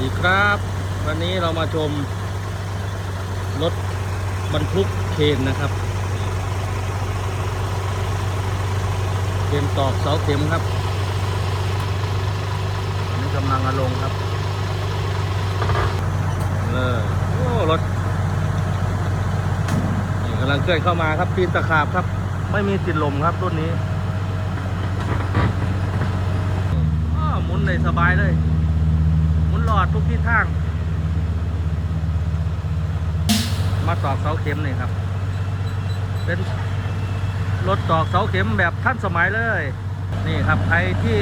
ดีครับ วันนี้เรามาชมรถบรรทุกเคนนะครับเข็มตอกเสาเข็มครับอันนี้กำลังอลงครับเลยโอ้รถนี่กำลังเคลื่อนเข้ามาครับปีนตะขาบครับ ไม่มีติดลมครับรุ่นนี้อ้อหมุนเลยสบายเลย หมุนหลอดทุกทิศทาง มาตอกเสาเข็มนี่ครับ เป็นรถตอกเสาเข็มแบบทันสมัยเลย นี่ครับใครที่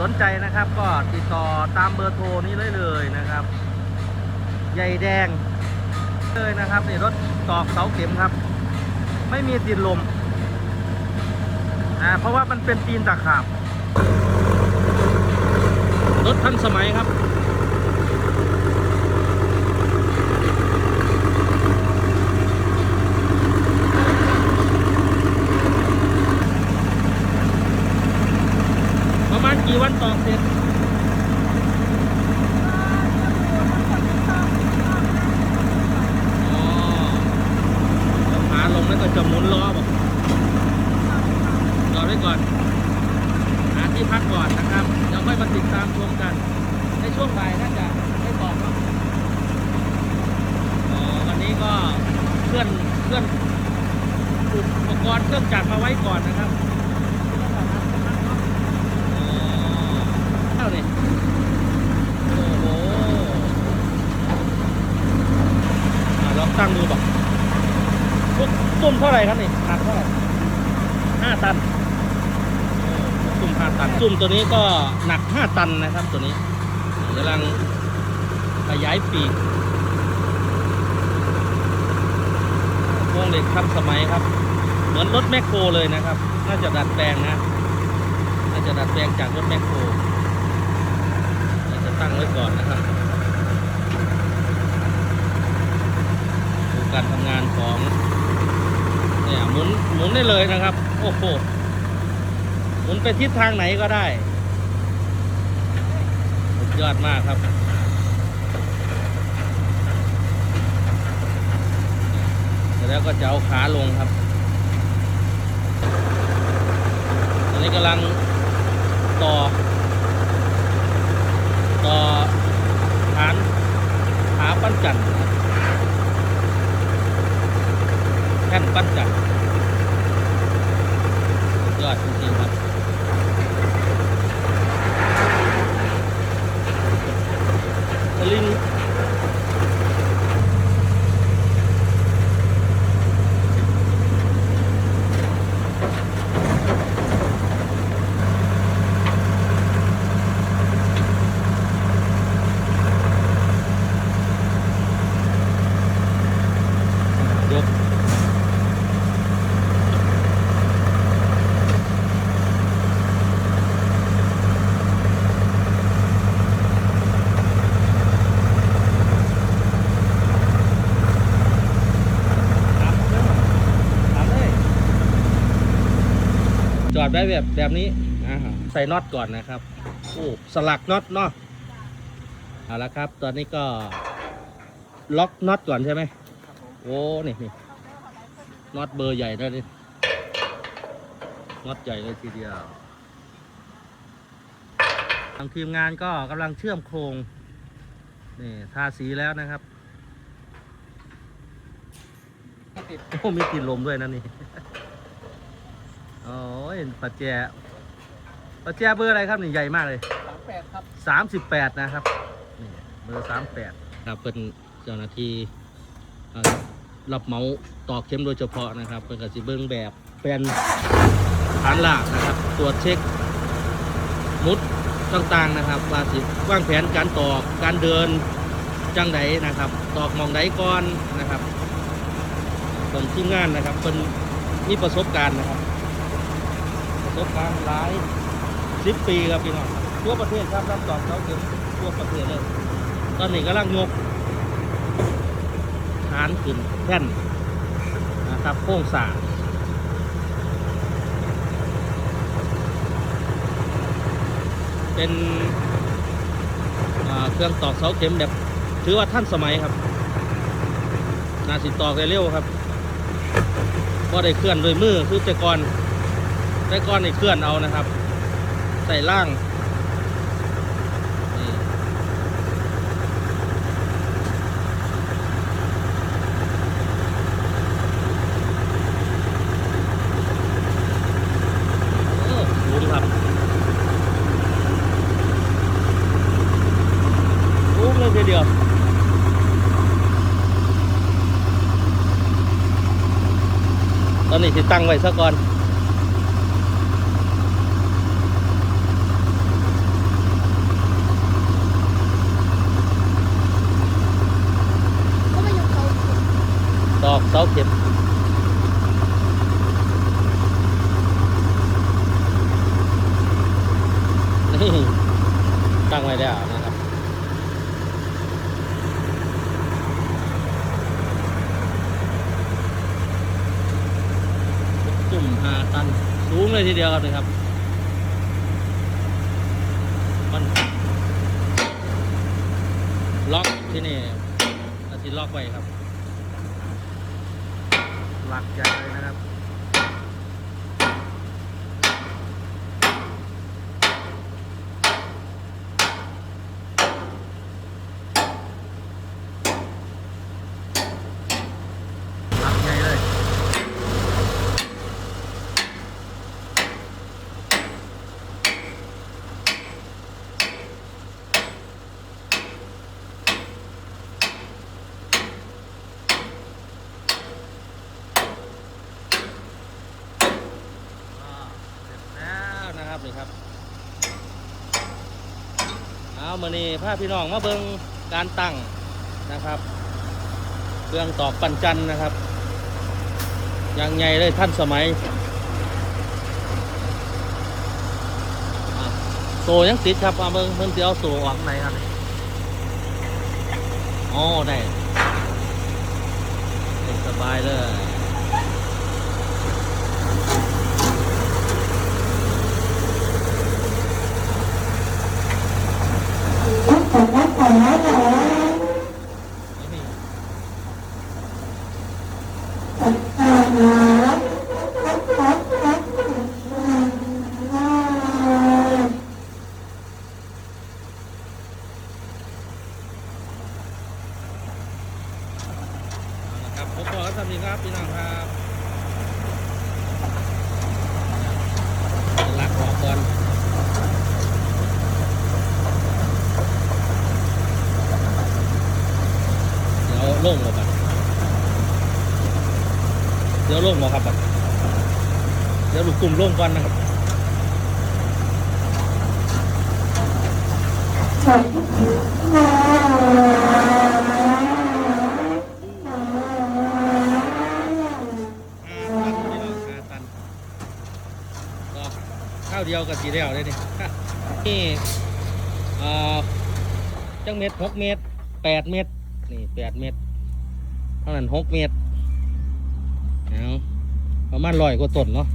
สนใจนะครับ ก็ติดต่อตามเบอร์โทรนี้เลยเลยนะครับ ใหญ่แดงเลยนะครับนี่รถตอกเสาเข็มครับ ไม่มีติดลมอ่าเพราะว่ามันเป็นปีนตะขาบรถทันสมัยครับ ประมาณกี่วันตอกเสร็จ อ๋อเอา จะหมุนล้อบอกรอไว้ก่อน หาที่พักก่อนนะครับเดี๋ยวค่อยมาติดตามชมกัน ในช่วงบ่ายน่าจะได้บอกเนาอ๋อวันนี้ก็เคลื่อนเคลื่อนอุปกรณ์เครื่องจักรมาไว้ก่อนนะครับอ๋อเท่านี้โอ้โหลองตั้งดูบอกพวก ตุ้มเท่าไหร่ครับนี่หนักเท่าไหร่ห้าตันโอ้ตุ้มห้าตันตุ้มตัวนี้ก็หนักห้าตันนะครับ ตัวนี้กำลังขยายปีกโครงเหล็กทันสมัยครับ เหมือนรถแมคโครเลยนะครับ น่าจะดัดแปลงนะ น่าจะดัดแปลงจากรถแมคโครเราจะตั้งไว้ก่อนนะครับดูการทำงานของ เนี่ยหมุนหมุนได้เลยนะครับ โอ้โหหมุนไปทิศทางไหนก็ได้สุดยอดมากครับแล้วก็จะเอาขาลงครับตอนนี้กำลังต่อ ต่อฐานขาปั้นจันทร์นะครับแท่น ปั้นจันทร์สุดยอดจริงๆครับสลิงยก ถามเลยถามเลยจ อดไว้แบบแบบนี้อ่าใส่น็อตก่อนนะครับโอ้สลักน็อตเนาะเอาละครับ ตอนนี้ก็ล็อกน็อตก่อนใช่ไหมโอ้นี่นี่น็อตเบอร์ใหญ่เลยนี่น็อตใหญ่เลยทีเดียวทางทีมงานก็กำลังเชื่อมโครงนี่ทาสีแล้วนะครับโอ้มีกลิ่นลมด้วยนะนี่ อ้ยปัจแจปัจแจเบอร์อะไรครับนี่ใหญ่มากเลยสามแปดครับสามสิบแปดนะครับนี่เบอร์สามแปดครับเป็นเจ้าหน้าที่เอ่อรับเหมาตอกเข็มโดยเฉพาะนะครับเป็นกสิเบิ้งแบบเป็นฐานหลักนะครับ ตรวจเช็คมุดต่างๆนะครับว่าสิวางแผนการตอกการเดินจังไดนะครับ ตอกหมองไดก่อนนะครับเป็นทีมงานนะครับเป็นมีประสบการณ์นะครับ ประสบการณ์หลายสิบปีครับพี่น้องทั่วประเทศครับรับตอเสาเข็มทั่วประเทศเลย ตอนนี้กำลังยกฐานขึ้นแท่นนะครับโค้งสางเป็นเครื่องตอกเสาเข็มแบบ ถือว่าท่านสมัยครับนาสิตอกได้เร็วครับก็ได้เคลื่อนโดวยมือคือแต่ก่อน แต่ก่อนนี่เคลื่อนเอานะครับ ใส่ล่างนี่ดูครับสูงเลยทีเดียวตอนนี้สิตั้งไว้ซะก่อน ก็ไม่ยกเขา ตอกเสาเข็มนี่ตั้งไว้แล้วนะครับจุ่มหาตันสูงเลยทีเดียวครับนี่ครับมันล็อกที่นี่อาทิล็อกไว้ครับ หลักใหญ่เลยนะครับ หลักใหญ่เลย อ่าเสร็จแล้วนะ ครับนี่ครับเอามานี่พาพี่น้องมาเบิงการตั้งนะครับเรื่องตอกปันจันนะครับอย่างใหญ่เลยท่านสมัยอะโซยังติดครับมาเบิงเพิ่นจะเอาโซออกไหนครับอ๋อได้ได้สบายเลย ครับผมบอกกันสวัสดีครับพี่น้องครับลักออกก่อนเดี๋ยวลงมาครับบัด เดี๋ยวลูกกลุ่มลงก่อนนะครับห้าตันพี่น้องห้าตันก็ข้าวเดียวกับสีเดียวเลยนี่นี่เอ่อจังเม็ดหกเม็ดแปดเม็ดนี่แปดเม็ดเท่านั้นหกเม็ดเอาประมาณร้อยกว่าต้นเนาะ